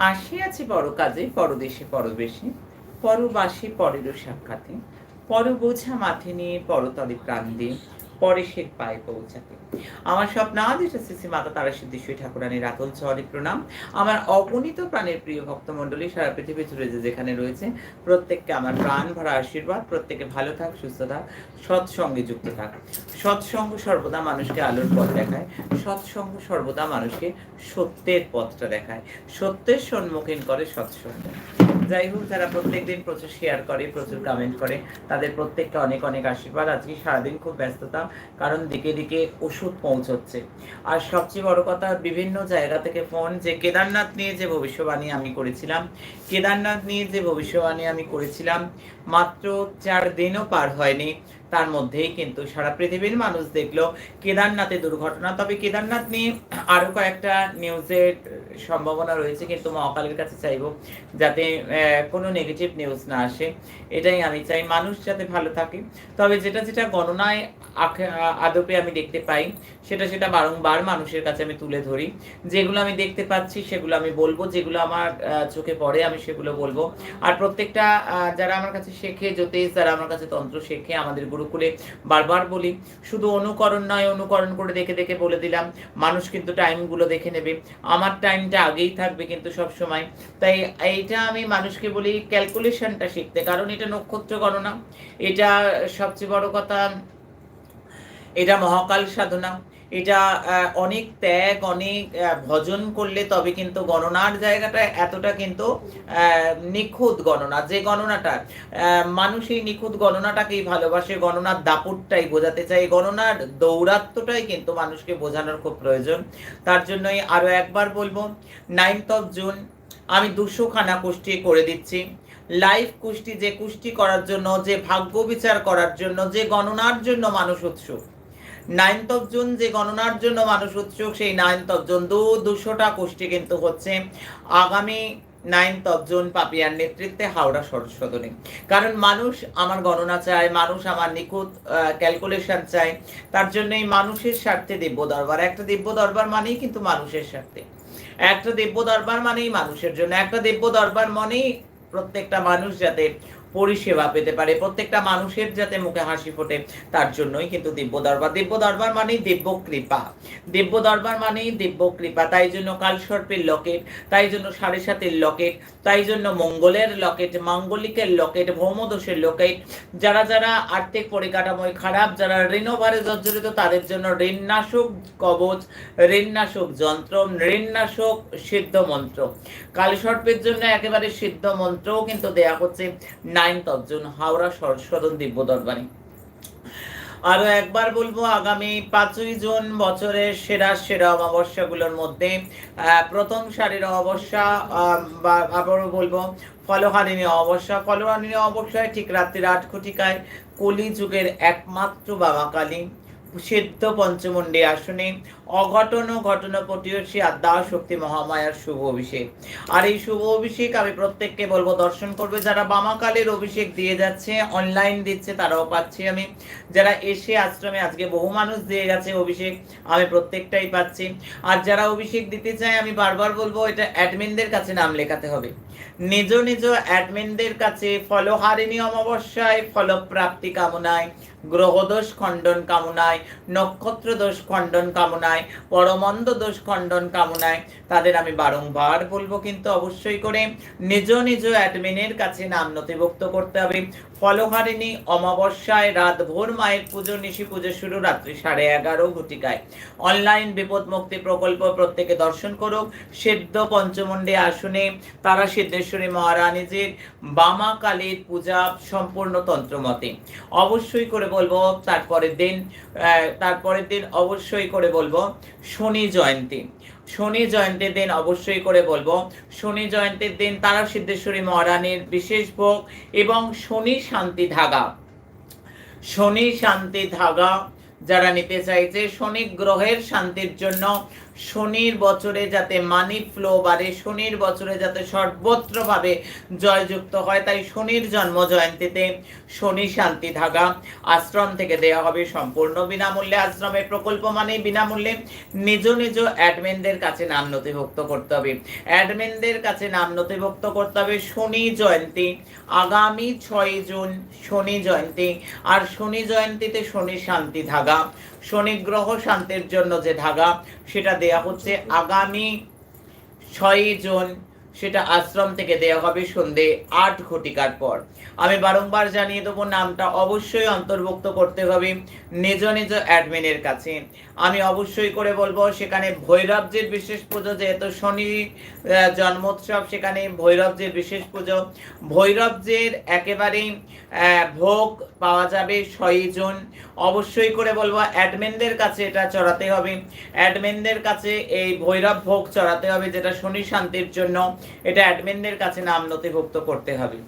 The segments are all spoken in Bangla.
আসিয়াছি বড় কাজে পরদেশে পরবেশে পরবাসী পরেরও সাক্ষাতে, পর বোঝা মাথে নিয়ে পরতলে প্রাণ দিয়ে পরেশের পায়ে পৌঁছাতে আমার স্বপ্ন আদেশ শ্রী মাতা তারা সিদ্ধেশ্বরী ঠাকুরানীর আতল চরে প্রণাম। আমার অগণিত প্রাণের প্রিয় ভক্তমণ্ডলী, সারা পৃথিবী জুড়ে যে যেখানে রয়েছে, প্রত্যেককে আমার প্রাণ ভরা আশীর্বাদ। প্রত্যেকে ভালো থাক, সুস্থ থাক, সৎসঙ্গে যুক্ত থাক। সৎসঙ্গ সর্বদা মানুষকে আলোর পথ দেখায়। সৎসঙ্গ সর্বদা মানুষকে সত্যের পথটা দেখায়। সত্যের সম্মুখীন করে সৎসঙ্গ। যাই হোক, যারা প্রত্যেক দিন প্রচুর শেয়ার করে, প্রচুর কমেন্ট করে, তাদের প্রত্যেককে অনেক অনেক আশীর্বাদ। আজকে সারাদিন খুব ব্যস্ততা। কারণ দিকে দিকে ওষুধ পৌঁছচ্ছে। আর সবচেয়ে বড় কথা, বিভিন্ন জায়গা থেকে ফোন যে কেদারনাথ নিয়ে যে ভবিষ্যবাণী আমি করেছিলাম, কেদারনাথ নিয়ে যে ভবিষ্যবাণী আমি করেছিলাম, মাত্র চার দিনও পার হয়নি। তার মধ্যেই কিন্তু সারা পৃথিবীর মানুষ দেখল কেদারনাথে দুর্ঘটনা। তবে কেদারনাথ নিয়ে আরও কয়েকটা নিউজের সম্ভাবনা রয়েছে, কিন্তু মহাকালের কাছে চাইব যাতে কোনো নেগেটিভ নিউজ না আসে। এটাই আমি চাই, মানুষ যাতে ভালো থাকে। তবে যেটা যেটা গণনায় আদপে আমি দেখতে পাই, সেটা সেটা বারংবার মানুষের কাছে আমি তুলে ধরি। যেগুলো আমি দেখতে পাচ্ছি, সেগুলো আমি বলব, যেগুলো আমার চোখে পড়ে, আমি সেগুলো বলব। আর প্রত্যেকটা যারা আমার কাছে শেখে, জ্যোতিষ, যারা আমার কাছে তন্ত্র শেখে, আমাদের গুরুকুলে বারবার বলি, শুধু অনুকরণ নয়, অনুকরণ করে দেখে দেখে বলে দিলাম। মানুষ কিন্তু টাইমগুলো দেখে নেবে। আমার টাইমটা আগেই থাকবে কিন্তু সব সময় তাই এইটা আমি মানুষকে বলি ক্যালকুলেশনটা শিখতে, কারণ এটা নক্ষত্র গণনা। এটা সবচেয়ে বড় কথা, এটা মহাকাল সাধনা। এটা অনেক ত্যাগ, অনেক ভজন করলে তবে কিন্তু গণনার জায়গাটা এতটা কিন্তু নিখুঁত গণনা। যে গণনাটা মানুষ এই নিখুঁত গণনাটাকেই ভালোবাসে, গণনার দাপটটাই বোঝাতে চাই গণনার দৌরাত্মটাই কিন্তু মানুষকে বোঝানোর খুব প্রয়োজন। তার জন্যই আরও একবার বলব নাইনথ অফ জুন আমি দুশো খানা কুষ্টি করে দিচ্ছি। লাইভ কুষ্টি, যে কুষ্টি করার জন্য, যে ভাগ্য বিচার করার জন্য, যে গণনার জন্য মানুষ উৎসুক। নাইনথ অফ জুন যে গণনার জন্য মানুষ উৎসুক, সেই নাইনথ অফ জুন দু দুশোটা কুষ্টি কিন্তু হচ্ছে আগামী নাইনথ অফ জুন পাপিয়ার নেতৃত্বে হাওড়া সদনে। কারণ মানুষ আমার গণনা চায়, মানুষ আমার নিখুঁত ক্যালকুলেশন চায়, তার জন্যই মানুষের স্বার্থে দিব্য দরবার। একটা দিব্য দরবার মানেই কিন্তু মানুষের স্বার্থে। একটা দিব্য দরবার মানেই মানুষের জন্য। একটা দিব্য দরবার মানেই প্রত্যেকটা মানুষ যাতে পরিষেবা পেতে পারে। প্রত্যেকটা মানুষের যাতে মুখে হাসি ফোটে, তার জন্যই কিন্তু দিব্য দরবার। দিব্য দরবার মানেই দিব্য কৃপা। দিব্য দরবার মানেই দিব্য কৃপা। তাই জন্য কালসর্পের লকেট, তাই জন্য সাড়ে সাতের লকেট, তাই জন্য মঙ্গলের লকেট, মাঙ্গলিকের লকেট, ভৌমদোষের লকেট। যারা যারা আর্থিক পরিকাঠামোয় খারাপ, যারা ঋণভারে জর্জরিত, তাদের জন্য ঋণনাশক কবচ, ঋণনাশক যন্ত্র, ঋণনাশক সিদ্ধ মন্ত্র। কালসর্পের জন্য একেবারে সিদ্ধ মন্ত্রও কিন্তু দেয়া হচ্ছে। Ninth of June Howrah Sadan দিব্য দরবারে আরও একবার বলব, আগামী পাঁচই জুন বছরের সেরা সেরা অমাবস্যাগুলোর মধ্যে প্রথম সারির অমাবস্যা আবারও বলব, ফলহারিণী অমাবস্যা। ফলহারিণী অমাবস্যায় ঠিক রাত্রির আট ঘটিকায় কলিযুগের একমাত্র বাবা কালী। সিদ্ধ পঞ্চমুণ্ডী আসনে অঘটন ঘটনা পটিয়সী আদ্যা শক্তি মহামায়ার শুভ অভিষেক। আর এই শুভ অভিষেক আমি প্রত্যেককে বলব, দর্শন করবে যারা বামাকালের অভিষেক দিয়ে যাচ্ছে অনলাইন দিচ্ছে, তারাও পাচ্ছি আমি। যারা এসে আশ্রমে আজকে বহু মানুষ দিয়ে গেছে অভিষেক, আমি প্রত্যেকটাই পাচ্ছি। আর যারা অভিষেক দিতে চায়, আমি বারবার বলব, এটা অ্যাডমিনদের কাছে নাম লেখাতে হবে। নিজ নিজ অ্যাডমিনদের কাছে ফলহারিণী অমাবস্যায় ফলপ্রাপ্তি কামনায় গ্রহদোষ খণ্ডন কামনায় নক্ষত্র দোষ খণ্ডন কামনায় পরমন্দ দোষ খণ্ডন কামনায়। তাদের আমি বারংবার বলব কিন্তু অবশ্যই করে নিজ নিজ অ্যাডমিনের কাছে নাম নথিভুক্ত করতে হবে। ফলহারিণী অমাবস্যায় রাত ভোর মায়ের পুজো, নিশি পুজো শুরু রাত্রি সাড়ে এগারো ঘটিকায়। অনলাইন বিপদ মুক্তি প্রকল্প প্রত্যেকে দর্শন করুক। সিদ্ধ পঞ্চমন্ডে আসনে তারা সিদ্ধেশ্বরী মহারানীজির বামা কালীর পূজা সম্পূর্ণ তন্ত্রমতে। অবশ্যই করে বলব, তারপরের দিন তারপরের দিন অবশ্যই করে বলব, শনি জয়ন্তী। শনি জয়ন্তীর দিন অবশ্যই করে বলব। শনি জয়ন্তীর দিন তারা সিদ্ধেশ্বরী মহারানীর বিশেষ ভোগ এবং শনি শান্তি ধাগা। শনি শান্তি ধাগা যারা নিতে চাইছে শনি গ্রহের শান্তির জন্য শনির বছরে যাতে মানি ফ্লো বাড়ে, শনির বছরে যাতে সর্বত্রভাবে জয়যুক্ত হয়, তাই শনির জন্ম জয়ন্তীতে শনি শান্তি ধাগা আশ্রম থেকে দেওয়া হবে সম্পূর্ণ। বিনামূল্যে আশ্রমের প্রকল্প মানে বিনামূল্যে নিজ নিজ অ্যাডমিনদের কাছে নাম নথিভুক্ত করতে হবে। অ্যাডমিনদের কাছে নাম নথিভুক্ত করতে হবে শনি জয়ন্তী, আগামী ছয় জুন শনি জয়ন্তী, আর শনি জয়ন্তীতে শনি শান্তি ধাগা। শনি গ্রহ শান্তির জন্য যে ধাগা, সেটা দেয়া হচ্ছে আগামী ছয়ই জুন সেটা আশ্রম থেকে দেওয়া হবে সন্ধে আট ঘটিকার পর। আমি বারংবার জানিয়ে দেবো, নামটা অবশ্যই অন্তর্ভুক্ত করতে হবে নিজ নিজ অ্যাডমিনের কাছে। আমি অবশ্যই করে বলব, সেখানে ভৈরবজির বিশেষ পুজো, যেহেতু শনি জন্মোৎসব, সেখানে ভৈরবজির বিশেষ পুজো। ভৈরবজির একেবারেই ভোগ পাওয়া যাবে ছয়ই জুন। অবশ্যই করে বলব, অ্যাডমিনদের কাছে এটা চড়াতে হবে। অ্যাডমিনদের কাছে এই ভৈরব ভোগ চড়াতে হবে, যেটা শনি শান্তির জন্য। এটা অ্যাডমিনদের কাছে নাম নথিভুক্ত করতে হবে।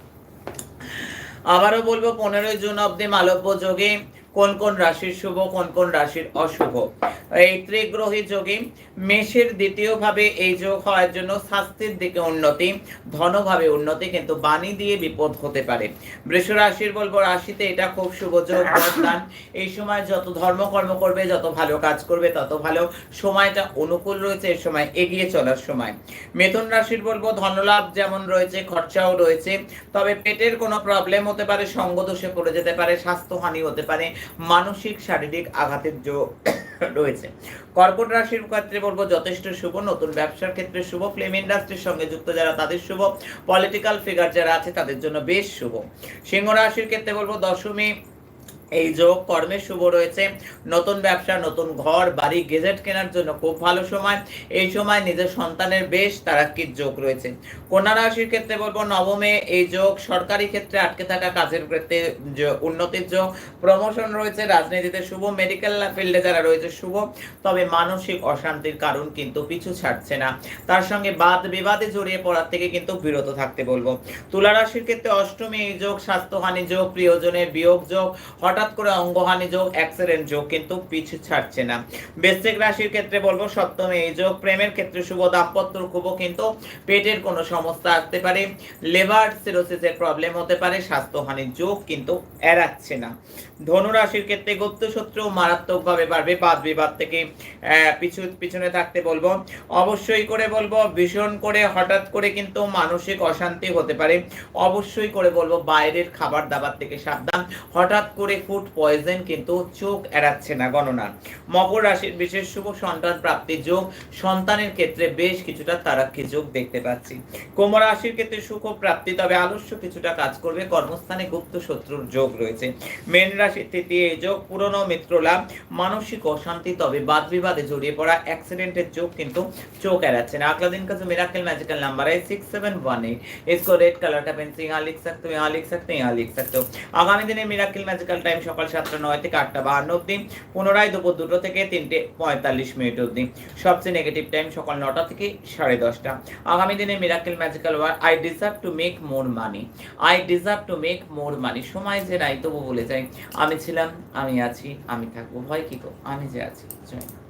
আবারও বলব পনেরোই জুন অব্দি মালব্য যোগে কোন কোন রাশির শুভ, কোন কোন রাশির অশুভ। এই ত্রিগ্রহী যোগে মেষের দ্বিতীয় ভাবে এই যোগ হওয়ার জন্য স্বাস্থ্যের দিকে উন্নতি, ধনভাবে উন্নতি কিন্তু বাণী দিয়ে বিপদ হতে পারে। বৃষ রাশির বলব, রাশিতে এটা খুব শুভ যোগ বরদান এই সময় যত ধর্মকর্ম করবে, যত ভালো কাজ করবে, তত ভালো সময়টা অনুকূল রয়েছে এই সময়, এগিয়ে চলার সময়। মিথুন রাশির বলব, ধনলাভ যেমন রয়েছে, খরচাও রয়েছে, তবে পেটের কোনো প্রবলেম হতে পারে সঙ্গদোষে পড়ে যেতে পারে, স্বাস্থ্যহানি হতে পারে মানসিক, শারীরিক আঘাতের যোগ রয়েছে। কর্কট রাশির ক্ষেত্রে বলব, যথেষ্ট শুভ। নতুন ব্যবসার ক্ষেত্রে শুভ। ফিল্ম ইন্ডাস্ট্রির সঙ্গে যুক্ত যারা, তাদের শুভ। পলিটিক্যাল ফিগার যারা আছে, তাদের জন্য বেশ শুভ। সিংহ রাশির ক্ষেত্রে বলব, দশমী এই যোগ কর্মের শুভ রয়েছে। নতুন ব্যবসা, নতুন ঘর, বাড়ি, গেজেট কেনার জন্য খুব ভালো সময়। এই সময় নিজের সন্তানের বেশ তারাক্কির যোগ রয়েছে। কন্যা রাশির ক্ষেত্রে বলব, নবমে এই যোগ সরকারি ক্ষেত্রে আটকে থাকা কাজের ক্ষেত্রে উন্নতির যোগ। প্রমোশন রয়েছে রাজনীতিতে শুভ মেডিকেল ফিল্ডে যারা রয়েছে শুভ। তবে মানসিক অশান্তির কারণ কিন্তু পিছু ছাড়ছে না। তার সঙ্গে বাদ বিবাদে জড়িয়ে পড়ার থেকে কিন্তু বিরত থাকতে বলব। তুলা রাশির ক্ষেত্রে অষ্টমী এই যোগ স্বাস্থ্যহানি যোগ, প্রিয়জনের বিয়োগ যোগ। হঠাৎ করে অঙ্গহানি যোগ অ্যাক্সিডেন্ট যোগ, কিন্তু পিছু ছাড়ছে না। বৃশ্চিক রাশির ক্ষেত্রে বলব, সপ্তমী এই যোগ, প্রেমের ক্ষেত্রে শুভ দাম্পত্য শুভ কিন্তু পেটের কোনো সমস্যা আসতে পারে। লেবার সিরোসিসের প্রবলেম হতে পারে, স্বাস্থ্যহানির যোগ কিন্তু এড়াচ্ছে না। ধনু রাশির ক্ষেত্রে গুপ্ত শত্রু মারাত্মকভাবে বাড়বে, বাদ বিবাদ থেকে পিছু, পিছনে থাকতে বলব। অবশ্যই করে বলব, ভীষণ করে হঠাৎ করে কিন্তু মানসিক অশান্তি হতে পারে। অবশ্যই করে বলব, বাইরের খাবার দাবার থেকে সাবধান। হঠাৎ করে ফুড পয়জন কিন্তু চোখ এড়াচ্ছে না গণনা মকর রাশির বিশেষ শুভ সন্তান প্রাপ্তির যোগ সন্তানের ক্ষেত্রে বেশ কিছুটা তারাক্ষী যোগ দেখতে পাচ্ছি কুম্ভ রাশির ক্ষেত্রে সুখ প্রাপ্তি তবে আলস্য কিছুটা কাজ করবে কর্মস্থানে গুপ্ত শত্রুর যোগ রয়েছে মেন রাশির তৃতীয় এই যোগ পুরনো মিত্র লাভ মানসিক অশান্তি তবে বাদ বিবাদে জড়িয়ে পড়া অ্যাক্সিডেন্টের যোগ কিন্তু চোখ এড়াচ্ছে না अगला दिन का जो मिराकल मैजिकल नंबर है सिक्स सेवन वन एट इसको रेड कलर का पेन से यहाँ लिख सकते हो यहाँ लिख सकते हो यहाँ लिख सकते हो আগামী দিনে মিরাকেল ম্যাজিক্যাল টাইম সকাল সাতটা নয় থেকে আটটা বাহান্ন অব্দি পুনরায় দুপুর দুটো থেকে তিনটে পঁয়তাল্লিশ মিনিট অব্দি সবচেয়ে নেগেটিভ টাইম সকাল নটা থেকে সাড়ে দশটা। আগামী দিনে miracle magical war I deserve to make more money I deserve to make more money সময় যে নাই তবু বলে যাই আমি ছিলাম, আমি আছি, আমি থাকব। ভয় কি তো আমি যে আছি, জয়।